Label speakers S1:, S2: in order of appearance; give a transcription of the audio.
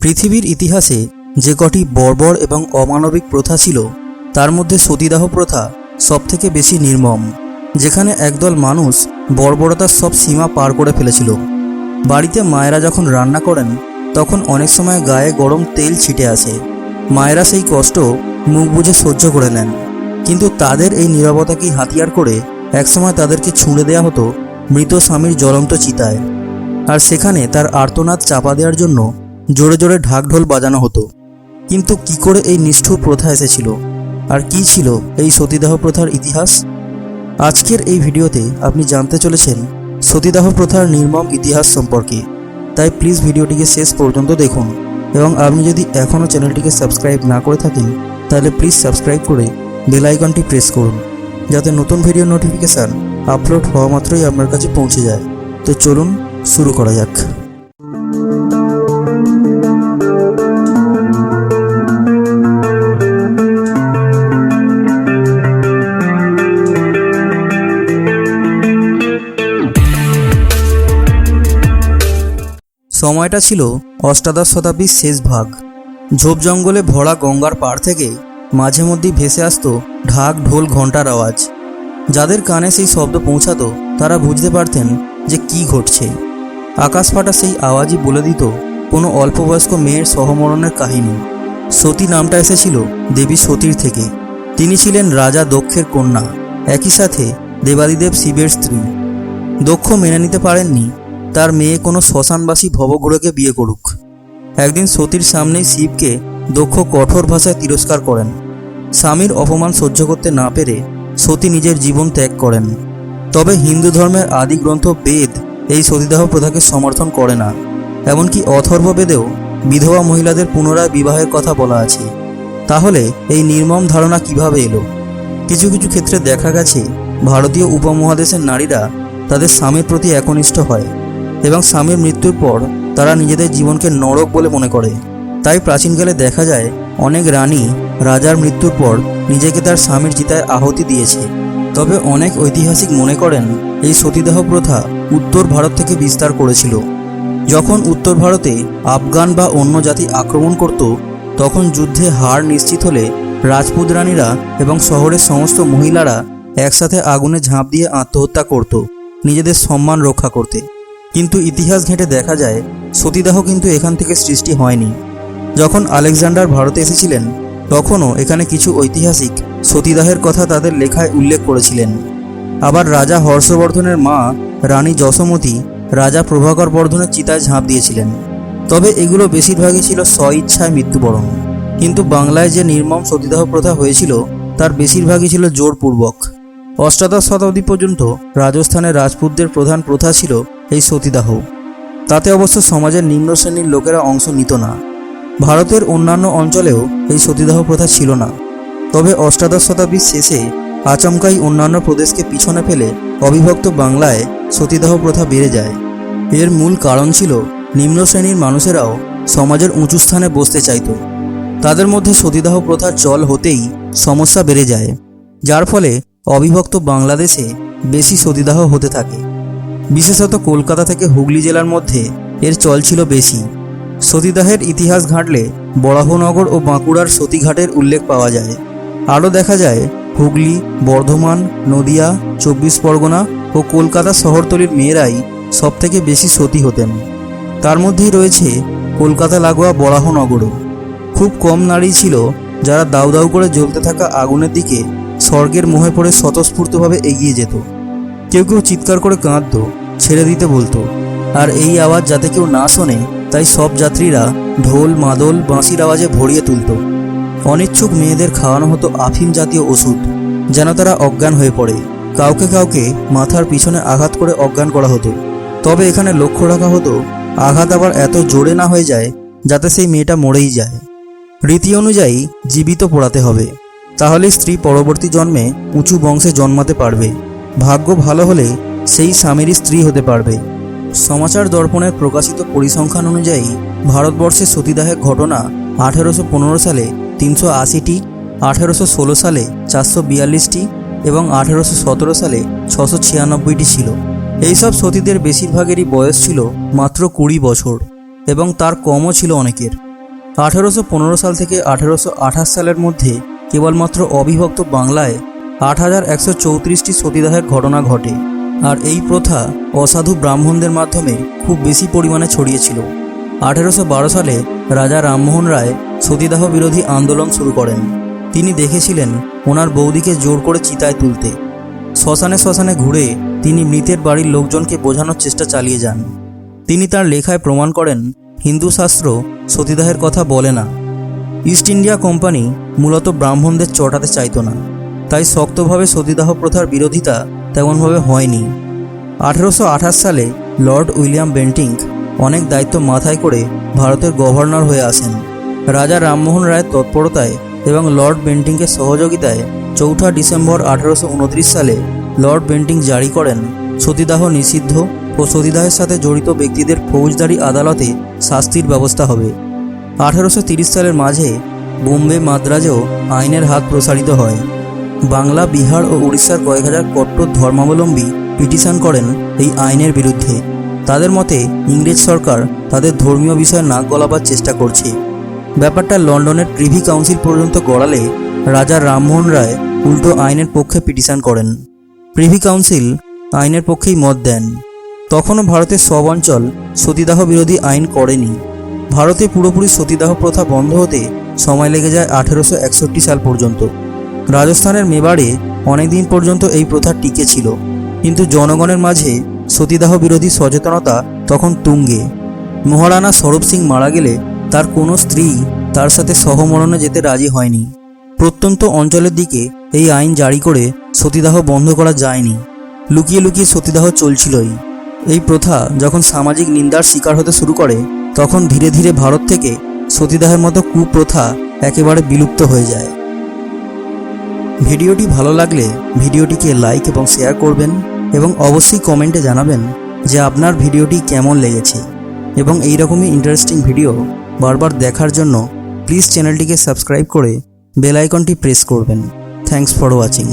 S1: পৃথিবীর ইতিহাসে যে কটি বর্বর এবং অমানবিক প্রথা ছিল, তার মধ্যে সতীদাহ প্রথা সবথেকে বেশি নির্মম, যেখানে একদল মানুষ বর্বরতার সব সীমা পার করে ফেলেছিল। বাড়িতে মায়েরা যখন রান্না করেন, তখন অনেক সময় গায়ে গরম তেল ছিটে আসে। মায়েরা সেই কষ্ট মুখ বুজে সহ্য করে নেন। কিন্তু তাদের এই নীরবতাকেই হাতিয়ার করে একসময় তাদেরকে ছুঁড়ে দেওয়া হতো মৃত স্বামীর জ্বলন্ত চিতায়? আর সেখানে তার আর্তনাদ চাপা দেওয়ার জন্য জোরে জোরে ঢাকঢোল বাজানো হতো। কিন্তু কি করে এই নিষ্ঠুর প্রথা এসেছিল? আর কি ছিল এই সতীদাহ প্রথার ইতিহাস? আজকের এই ভিডিওতে আপনি জানতে চলেছেন সতীদাহ প্রথার নির্মম ইতিহাস সম্পর্কে। তাই প্লিজ ভিডিওটিকে শেষ পর্যন্ত দেখুন এবং আপনি যদি এখনও চ্যানেলটিকে সাবস্ক্রাইব না করে থাকেন, তাহলে প্লিজ সাবস্ক্রাইব করে বেল আইকনটি প্রেস করুন, যাতে নতুন ভিডিও নোটিফিকেশান আপলোড হওয়া মাত্রই আপনার কাছে পৌঁছে যায়। তো চলুন শুরু করা যাক। সময়টা ছিল অষ্টাদশ শতাব্দীর শেষ ভাগ। ঝোপ জঙ্গলে ভরা গঙ্গার পাড় থেকে মাঝে মধ্যেই ভেসে আসতো ঢাক ঢোল ঘণ্টার আওয়াজ। যাদের কানে সেই শব্দ পৌঁছাতো, তারা বুঝতে পারতেন যে কি ঘটছে। আকাশ ফাটা সেই আওয়াজই বলে দিত কোনো অল্পবয়স্ক মেয়ের সহমরণের কাহিনী। সতী নামটা এসেছিল দেবী সতীর থেকে। তিনি ছিলেন রাজা দক্ষের কন্যা। একই সাথে দেবাদিদেব শিবের স্ত্রী। দক্ষ মেনে নিতে পারেননি তার মেয়ে কোনো শ্মশানবাসী ভবঘুরেকে বিয়ে করুক। একদিন সতীর সামনেই শিবকে দক্ষ কঠোর ভাষায় তিরস্কার করেন। স্বামীর অপমান সহ্য করতে না পেরে সতী নিজের জীবন ত্যাগ করেন। তবে হিন্দু ধর্মের আদি গ্রন্থ বেদ এই সতীদাহ প্রথাকে সমর্থন করে না। এমনকি অথর্ব বেদেও বিধবা মহিলাদের পুনরায় বিবাহের কথা বলা আছে। তাহলে এই নির্মম ধারণা কীভাবে এলো? কিছু কিছু ক্ষেত্রে দেখা গেছে, ভারতীয় উপমহাদেশের নারীরা তাদের স্বামীর প্রতি একনিষ্ঠ হয়। এবং স্বামীর মৃত্যুর পর তারা নিজেদের জীবনকে নরক বলে মনে করে। তাই প্রাচীনকালে দেখা যায়, অনেক রানী রাজার মৃত্যুর পর নিজেকে তার স্বামীর চিতায় আহতি দিয়েছে। তবে অনেক ঐতিহাসিক মনে করেন, এই সতীদাহ প্রথা উত্তর ভারত থেকে বিস্তার করেছিল। যখন উত্তর ভারতে আফগান বা অন্য জাতি আক্রমণ করত, তখন যুদ্ধে হার নিশ্চিত হলে রাজপুত রানীরা এবং শহরের সমস্ত মহিলারা একসাথে আগুনে ঝাঁপ দিয়ে আত্মহত্যা করত, নিজেদের সম্মান রক্ষা করতে। কিন্তু ইতিহাস ঘেঁটে দেখা যায়, সতীদাহ কিন্তু এখান থেকে সৃষ্টি হয়নি। যখন আলেকজান্ডার ভারতে এসেছিলেন, তখনও এখানে কিছু ঐতিহাসিক সতীদাহের কথা তাদের লেখায় উল্লেখ করেছিলেন। আবার রাজা হর্ষবর্ধনের মা, রানী যশোমতী, রাজা প্রভাকর বর্ধনের চিতায় ঝাঁপ দিয়েছিলেন। তবে এগুলো বেশিরভাগই ছিল স্বইচ্ছায় মৃত্যুবরণ। কিন্তু বাংলায় যে নির্মম সতীদাহ প্রথা হয়েছিল, তার বেশিরভাগই ছিল জোরপূর্বক। অষ্টাদশ শতাব্দী পর্যন্ত রাজস্থানের রাজপুতদের প্রধান প্রথা ছিল এই সতীদাহ। তাতে অবশ্য সমাজের নিম্ন শ্রেণির লোকেরা অংশ নিত না। ভারতের অন্যান্য অঞ্চলেও এই সতীদাহ প্রথা ছিল না। তবে অষ্টাদশ শতাব্দীর শেষে আচমকাই অন্যান্য প্রদেশকে পিছনে ফেলে অবিভক্ত বাংলায় সতীদাহ প্রথা বেড়ে যায়। এর মূল কারণ ছিল নিম্ন শ্রেণির মানুষেরাও সমাজের উঁচু স্থানে বসতে চাইত। তাদের মধ্যে সতীদাহ প্রথার চল হতেই সমস্যা বেড়ে যায়। যার ফলে অবিভক্ত বাংলাদেশে বেশি সতীদাহ হতে থাকে। বিশেষত কলকাতা থেকে হুগলি জেলার মধ্যে এর চল ছিল বেশি। সতীদাহের ইতিহাস ঘাঁটলে বরাহনগর ও বাঁকুড়ার সতীঘাটের উল্লেখ পাওয়া যায়। আরও দেখা যায়, হুগলি, বর্ধমান, নদিয়া, চব্বিশ পরগনা ও কলকাতা শহরতলির মেয়েরাই সবথেকে বেশি সতী হতেন। তার মধ্যেই রয়েছে কলকাতা লাগোয়া বরাহনগরও। খুব কম নারী ছিল যারা দাউ দাউ করে জ্বলতে থাকা আগুনের দিকে স্বর্গের মোহে পড়ে স্বতঃস্ফূর্তভাবে এগিয়ে যেত। কেউ কেউ চিৎকার করে কাঁদত, ছেড়ে দিতে বলতো। আর এই আওয়াজ যাতে কেউ না শোনে, তাই সব যাত্রীরা ঢোল, মাদল, বাঁশির আওয়াজে ভরিয়ে তুলত। অনিচ্ছুক মেয়েদের খাওয়ানো হতো আফিম জাতীয় ওষুধ, যেন তারা অজ্ঞান হয়ে পড়ে। কাউকে কাউকে মাথার পিছনে আঘাত করে অজ্ঞান করা হতো। তবে এখানে লক্ষ্য রাখা হতো, আঘাত আবার এত জোরে না হয়ে যায়, যাতে সেই মেয়েটা মরেই যায়। রীতি অনুযায়ী জীবিত পোড়াতে হবে। তাহলে স্ত্রী পরবর্তী জন্মে উঁচু বংশে জন্মাতে পারবে। ভাগ্য ভালো হলে সেই স্বামীরই স্ত্রী হতে পারবে। সমাচার দর্পণের প্রকাশিত পরিসংখ্যান অনুযায়ী ভারতবর্ষে সতীদাহের ঘটনা আঠেরোশো পনেরো সালে তিনশো আশিটি, আঠেরোশো ষোলো সালে চারশো বিয়াল্লিশটি এবং আঠেরোশো সতেরো সালে ছশো ছিয়ানব্বইটি ছিল। এইসব সতীদের বেশিরভাগেরই বয়স ছিল মাত্র কুড়ি বছর এবং তার কমও ছিল অনেকের। আঠেরোশো পনেরো সাল থেকে আঠেরোশো আঠাশ সালের মধ্যে কেবলমাত্র অবিভক্ত বাংলায় আট হাজার একশো চৌত্রিশটি সতীদাহের ঘটনা ঘটে। আর এই প্রথা অসাধু ব্রাহ্মণদের মাধ্যমে খুব বেশি পরিমাণে ছড়িয়েছিল। আঠেরোশো বারো সালে রাজা রামমোহন রায় সতীদাহ বিরোধী আন্দোলন শুরু করেন। তিনি দেখেছিলেন ওনার বৌদিকে জোর করে চিতায় তুলতে। শ্মশানে শ্মশানে ঘুরে তিনি মৃতের বাড়ির লোকজনকে বোঝানোর চেষ্টা চালিয়ে যান। তিনি তার লেখায় প্রমাণ করেন, হিন্দু শাস্ত্র সতীদাহের কথা বলে না। ইস্ট ইন্ডিয়া কোম্পানি মূলত ব্রাহ্মণদের চটাতে চাইত না। তাই শক্তভাবে সতীদাহ প্রথার বিরোধিতা তেমনভাবে হয়নি। আঠেরোশো আঠাশ সালে লর্ড উইলিয়াম বেন্টিং অনেক দায়িত্ব মাথায় করে ভারতের গভর্নর হয়ে আসেন। রাজা রামমোহন রায়ের তৎপরতায় এবং লর্ড বেন্টিংয়ের সহযোগিতায় চৌঠা ডিসেম্বর আঠেরোশো সালে লর্ড বেন্টিং জারি করেন সতীদাহ নিষিদ্ধ ও সতীদাহের সাথে জড়িত ব্যক্তিদের ফৌজদারি আদালতে শাস্তির ব্যবস্থা হবে। আঠেরোশো সালের মাঝে বোম্বে মাদ্রাজেও আইনের হাত প্রসারিত হয়। বাংলা, বিহার ও উড়িষ্যার কয়েক হাজার কট্টর ধর্মাবলম্বী পিটিশন করেন এই আইনের বিরুদ্ধে। তাদের মতে, ইংরেজ সরকার তাদের ধর্মীয় বিষয়ে নাক গলাবার চেষ্টা করছে। ব্যাপারটা লন্ডনের প্রিভি কাউন্সিল পর্যন্ত গড়ালে রাজা রামমোহন রায় উল্টো আইনের পক্ষে পিটিশন করেন। প্রিভি কাউন্সিল আইনের পক্ষেই মত দেন। তখনও ভারতের সব অঞ্চল সতীদাহ বিরোধী আইন করেনি। ভারতে পুরোপুরি সতীদাহ প্রথা বন্ধ হতে সময় লেগে যায় আঠেরোশো একষট্টি সাল পর্যন্ত। রাজস্থানের মেবাড়ে অনেকদিন পর্যন্ত এই প্রথা টিকে ছিল। কিন্তু জনগণের মাঝে সতীদাহ বিরোধী সচেতনতা তখন তুঙ্গে। মহারানা স্বরূপ সিং মারা গেলে তার কোনো স্ত্রী তার সাথে সহমরণে যেতে রাজি হয়নি। প্রত্যন্ত অঞ্চলের দিকে এই আইন জারি করে সতীদাহ বন্ধ করা যায়নি। লুকিয়ে লুকিয়ে সতীদাহ চলছিলই। এই প্রথা যখন সামাজিক নিন্দার শিকার হতে শুরু করে, তখন ধীরে ধীরে ভারত থেকে সতীদাহের মতো কুপ্রথা একেবারে বিলুপ্ত হয়ে যায়। ভিডিওটি ভালো লাগলে ভিডিওটিকে লাইক এবং শেয়ার করবেন এবং অবশ্যই কমেন্টে জানাবেন যে আপনার ভিডিওটি কেমন লেগেছে। এবং এই রকমই ইন্টারেস্টিং ভিডিও বারবার দেখার জন্য প্লিজ চ্যানেলটিকে সাবস্ক্রাইব করে বেল আইকনটি প্রেস করবেন। Thanks for watching